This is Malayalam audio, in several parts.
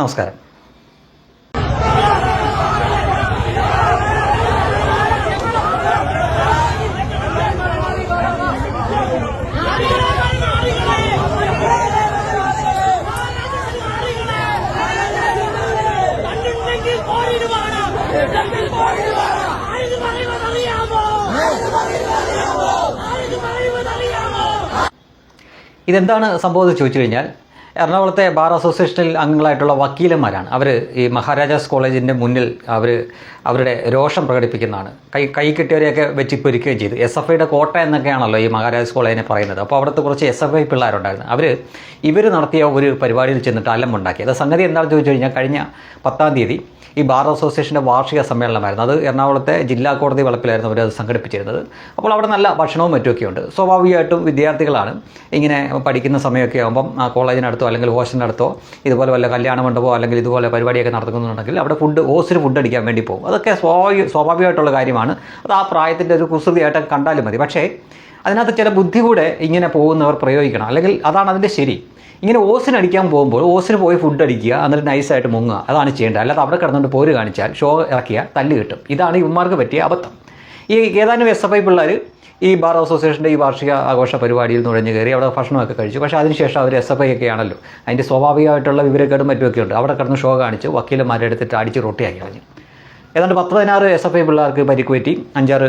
നമസ്കാരം. ഇതെന്താണ് സംഭവം ചോദിച്ചു കഴിഞ്ഞാൽ എറണാകുളത്തെ ബാർ അസോസിയേഷനിൽ അംഗങ്ങളായിട്ടുള്ള വക്കീലന്മാരാണ്. അവർ ഈ മഹാരാജാസ് കോളേജിന്റെ മുന്നിൽ അവർ അവരുടെ രോഷം പ്രകടിപ്പിക്കുന്നതാണ്. കൈ കൈ കിട്ടിയവരെയൊക്കെ വെച്ച് പൊരിക്കുകയും ചെയ്തു. എസ് എഫ് ഐയുടെ കോട്ട എന്നൊക്കെയാണല്ലോ ഈ മഹാരാജാസ് കോളേജിനെ പറയുന്നത്. അപ്പോൾ അവിടുത്തെ കുറച്ച് എസ് എഫ് ഐ പിള്ളേരുണ്ടായിരുന്നു. അവർ ഇവർ നടത്തിയ ഒരു പരിപാടിയിൽ ചെന്നിട്ട് അലമ്പുണ്ടാക്കി. അത് സംഗതി എന്താണെന്ന് ചോദിച്ചു കഴിഞ്ഞാൽ കഴിഞ്ഞ പത്താം തീയതി ഈ ബാർ അസോസിയേഷന്റെ വാർഷിക സമ്മേളനമായിരുന്നു. അത് എറണാകുളത്തെ ജില്ലാ കോടതി വളപ്പിലായിരുന്നു അവരത് സംഘടിപ്പിച്ചിരുന്നത്. അപ്പോൾ അവിടെ നല്ല ഭക്ഷണവും മറ്റുമൊക്കെ ഉണ്ട് സ്വാഭാവികമായിട്ടും വിദ്യാർത്ഥികളാണ് ഇങ്ങനെ പഠിക്കുന്ന സമയമൊക്കെ ആകുമ്പം ആ കോളേജിനടുത്തോ അല്ലെങ്കിൽ ഹോസ്റ്റലിനടുത്തോ ഇതുപോലെ വല്ല കല്യാണ മണ്ഡപമോ അല്ലെങ്കിൽ ഇതുപോലെ പരിപാടിയൊക്കെ നടത്തുന്നുണ്ടെങ്കിൽ അവിടെ ഫുഡ് ഓസിന് ഫുഡ് അടിക്കാൻ വേണ്ടി പോകും. അതൊക്കെ സ്വാഭാവിക സ്വാഭാവികമായിട്ടുള്ള കാര്യമാണ്. അത് ആ പ്രായത്തിന്റെ ഒരു കുസൃതിയായിട്ട് കണ്ടാലും മതി. പക്ഷേ അതിനകത്ത് ചില ബുദ്ധി കൂടെ ഇങ്ങനെ പോകുന്നവർ പ്രയോഗിക്കണം. അല്ലെങ്കിൽ അതാണ് അതിന്റെ ശരി. ഇങ്ങനെ ഓസിന് അടിക്കാൻ പോകുമ്പോൾ ഓസിന് പോയി ഫുഡ് അടിക്കുക എന്നിട്ട് നൈസായിട്ട് മുങ്ങുക അതാണ് ചെയ്യേണ്ടത്. അല്ലാതെ അവിടെ കിടന്നുകൊണ്ട് പോര് കാണിച്ചാൽ ഷോ ഇറക്കിയാൽ തല്ല് കിട്ടും. ഇതാണ് ഇവന്മാർക്ക് പറ്റിയ അബദ്ധം. ഈ ഏതാനും എസ് എഫ് ഐ പിള്ളേർ ഈ ബാർ അസോസിയേഷന്റെ ഈ വാർഷിക ആഘോഷ പരിപാടിയിൽ നുഴഞ്ഞു കയറി അവിടെ ഭക്ഷണമൊക്കെ കഴിച്ചു. പക്ഷേ അതിനുശേഷം അവർ എസ് എഫ് ഐ ഒക്കെ ആണല്ലോ അതിന്റെ സ്വാഭാവികമായിട്ടുള്ള വിവരക്കേടും മറ്റുമൊക്കെ ഉണ്ട്. അവിടെ കിടന്ന് ഷോ കാണിച്ച് വക്കീലന്മാരെ എടുത്തിട്ട് അടിച്ച് റൊട്ടിയാക്കി കളഞ്ഞു. ഏതാണ്ട് പത്ത് പതിനാറ് എസ് എഫ് ഐ പിള്ളേർക്ക് പരിക്ക് പറ്റി അഞ്ചാറ്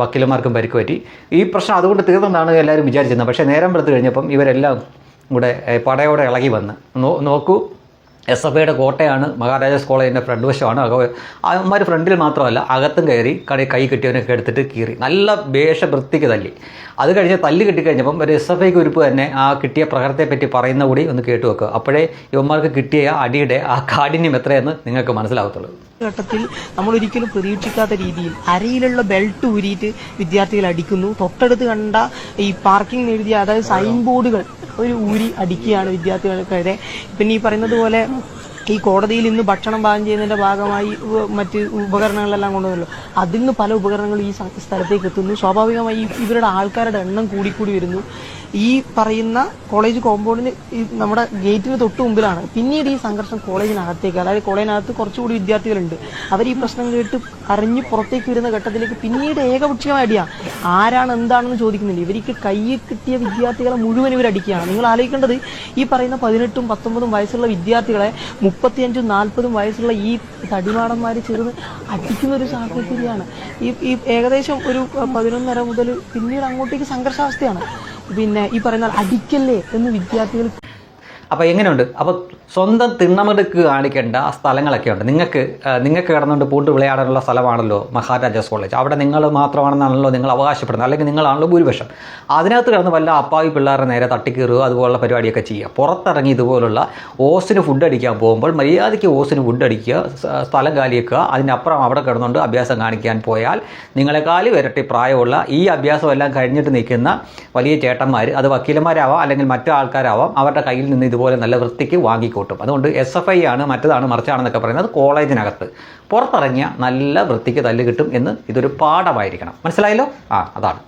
വക്കീലന്മാർക്കും പരിക്ക് പറ്റി ഈ പ്രശ്നം അതുകൊണ്ട് തീർന്നെന്നാണ് എല്ലാവരും വിചാരിച്ചിരുന്നത്. പക്ഷേ നേരം വെളുത്ത് കഴിഞ്ഞപ്പം ഇവരെല്ലാം കൂടെ പടയോടെ ഇളകി വന്ന് നോക്കൂ എസ് എഫ് ഐയുടെ കോട്ടയാണ് മഹാരാജാസ് കോളേജിന്റെ ഫ്രണ്ട് വശമാണ്. അവന്മാർ ഫ്രണ്ടിൽ മാത്രമല്ല അകത്തും കയറി കടയിൽ കൈ കിട്ടിയവനൊക്കെ എടുത്തിട്ട് കീറി. നല്ല വേഷ വൃത്തിക്ക് തല്ലി. അത് കഴിഞ്ഞ് തല്ല് കിട്ടിക്കഴിഞ്ഞപ്പം ഒരു എസ് എഫ് ഐ കുരുപ്പ് തന്നെ ആ കിട്ടിയ പ്രകടത്തെ പറ്റി പറയുന്ന കൂടി ഒന്ന് കേട്ടു വെക്കുക അപ്പോഴേ ഇവന്മാർക്ക് കിട്ടിയ അടിയുടെ ആ കാഠിന്യം എത്രയെന്ന് നിങ്ങൾക്ക് മനസ്സിലാവത്തുള്ളൂ. ഘട്ടത്തിൽ നമ്മൾ ഒരിക്കലും പ്രതീക്ഷിക്കാത്ത രീതിയിൽ അരയിലുള്ള ബെൽറ്റ് ഊരിയിട്ട് വിദ്യാർത്ഥികൾ അടിക്കുന്നു. തൊട്ടടുത്ത് കണ്ട ഈ പാർക്കിംഗ് എഴുതിയ അതായത് സൈൻ ബോർഡുകൾ ഒരു ഊരി അടിക്കുകയാണ് വിദ്യാർത്ഥികൾക്കെതിരെ. പിന്നെ ഈ പറയുന്നത് പോലെ ഈ കോടതിയിൽ ഇന്ന് ഭക്ഷണം പാകം ചെയ്യുന്നതിന്റെ ഭാഗമായി മറ്റ് ഉപകരണങ്ങളെല്ലാം കൊണ്ടുവന്നല്ലോ. അതിൽ നിന്ന് പല ഉപകരണങ്ങളും ഈ സ്ഥലത്തേക്ക് എത്തുന്നു. സ്വാഭാവികമായി ഇവരുടെ ആൾക്കാരുടെ എണ്ണം കൂടിക്കൂടി വരുന്നു. ഈ പറയുന്ന കോളേജ് കോമ്പൗണ്ടിന് നമ്മുടെ ഗേറ്റിന് തൊട്ട് മുമ്പിലാണ്. പിന്നീട് ഈ സംഘർഷം കോളേജിനകത്തേക്ക് അതായത് കോളേജിനകത്ത് കുറച്ചുകൂടി വിദ്യാർത്ഥികളുണ്ട്. അവർ ഈ പ്രശ്നം കേട്ട് അറിഞ്ഞ് പുറത്തേക്ക് വരുന്ന ഘട്ടത്തിലേക്ക് പിന്നീട് ഏകപക്ഷീയമായ അടിയാണ് ആരാണ് എന്താണെന്ന് ചോദിക്കുന്നില്ല. ഇവർക്ക് കയ്യിൽ കിട്ടിയ വിദ്യാർത്ഥികളെ മുഴുവൻ ഇവർ അടിക്കുകയാണ്. നിങ്ങൾ ആലോചിക്കേണ്ടത് ഈ പറയുന്ന പതിനെട്ടും പത്തൊമ്പതും വയസ്സുള്ള വിദ്യാർത്ഥികളെ മുപ്പത്തിയഞ്ചും നാൽപ്പതും വയസ്സുള്ള ഈ തടിമാടന്മാർ ചേർന്ന് അടിക്കുന്ന ഒരു സാഹചര്യമാണ്. ഈ ഈ ഏകദേശം ഒരു പതിനൊന്നര മുതൽ പിന്നീട് അങ്ങോട്ടേക്ക് സംഘർഷാവസ്ഥയാണ്. പിന്നെ ഈ പറയുന്ന അടിക്കല്ലേ എന്ന് വിദ്യാർത്ഥികൾ അപ്പോൾ എങ്ങനെയുണ്ട്? അപ്പോൾ സ്വന്തം തിണ്ണമെടുക്ക് കാണിക്കേണ്ട സ്ഥലങ്ങളൊക്കെ ഉണ്ട്. നിങ്ങൾക്ക് നിങ്ങൾക്ക് കിടന്നുകൊണ്ട് പൂട്ട് വിളയാടാനുള്ള സ്ഥലമാണല്ലോ മഹാരാജാസ് കോളേജ്. അവിടെ നിങ്ങൾ മാത്രമാണെന്നാണല്ലോ നിങ്ങൾ അവകാശപ്പെടുന്നത്. അല്ലെങ്കിൽ നിങ്ങളാണല്ലോ ഭൂരിപക്ഷം. അതിനകത്ത് കിടന്ന് വല്ല അപ്പാവി പിള്ളേരെ നേരെ തട്ടിക്കയറുക അതുപോലുള്ള പരിപാടിയൊക്കെ ചെയ്യുക. പുറത്തിറങ്ങി ഇതുപോലുള്ള ഓസിന് ഫുഡ് അടിക്കാൻ പോകുമ്പോൾ മര്യാദയ്ക്ക് ഓസിന് ഫുഡ് അടിക്കുക സ്ഥലം കാലിയേക്കുക അതിനപ്പുറം അവിടെ കിടന്നുകൊണ്ട് അഭ്യാസം കാണിക്കാൻ പോയാൽ നിങ്ങളെക്കാൾ ഇരട്ടി പ്രായമുള്ള ഈ അഭ്യാസമെല്ലാം കഴിഞ്ഞിട്ട് നിൽക്കുന്ന വലിയ ചേട്ടന്മാർ അത് വക്കീലന്മാരാവാം അല്ലെങ്കിൽ മറ്റു ആൾക്കാരാവാം അവരുടെ കയ്യിൽ നിന്ന് ഇതുപോലെ നല്ല വൃത്തിക്ക് വാങ്ങിക്കൂട്ടും. അതുകൊണ്ട് എസ് എഫ് ഐ ആണ് മറ്റതാണ് മറിച്ചാണെന്നൊക്കെ പറയുന്നത്. കോളേജിനകത്ത് പുറത്തിറങ്ങിയ നല്ല വൃത്തിക്ക് തല്ല് കിട്ടും എന്ന് ഇതൊരു പാഠമായിരിക്കണം. മനസ്സിലായല്ലോ? ആ അതാണ്.